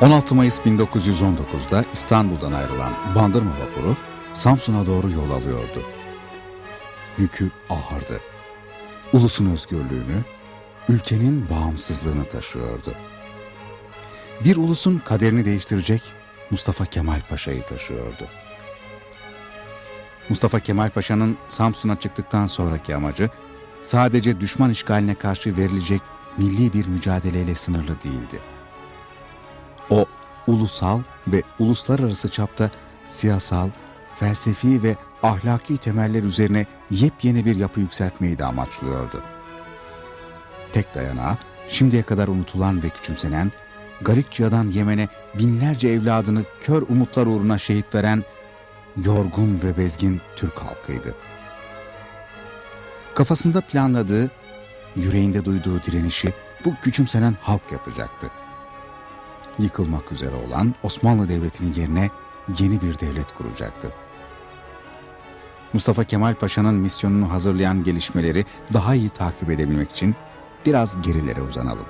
16 Mayıs 1919'da İstanbul'dan ayrılan Bandırma vapuru Samsun'a doğru yol alıyordu. Yükü ağırdı. Ulusun özgürlüğünü, ülkenin bağımsızlığını taşıyordu. Bir ulusun kaderini değiştirecek Mustafa Kemal Paşa'yı taşıyordu. Mustafa Kemal Paşa'nın Samsun'a çıktıktan sonraki amacı sadece düşman işgaline karşı verilecek milli bir mücadeleyle sınırlı değildi. O ulusal ve uluslararası çapta siyasal, felsefi ve ahlaki temeller üzerine yepyeni bir yapı yükseltmeyi de amaçlıyordu. Tek dayanağı şimdiye kadar unutulan ve küçümsenen, Galicia'dan Yemen'e binlerce evladını kör umutlar uğruna şehit veren yorgun ve bezgin Türk halkıydı. Kafasında planladığı, yüreğinde duyduğu direnişi bu küçümsenen halk yapacaktı. Yıkılmak üzere olan Osmanlı Devleti'nin yerine yeni bir devlet kuracaktı. Mustafa Kemal Paşa'nın misyonunu hazırlayan gelişmeleri daha iyi takip edebilmek için biraz gerilere uzanalım.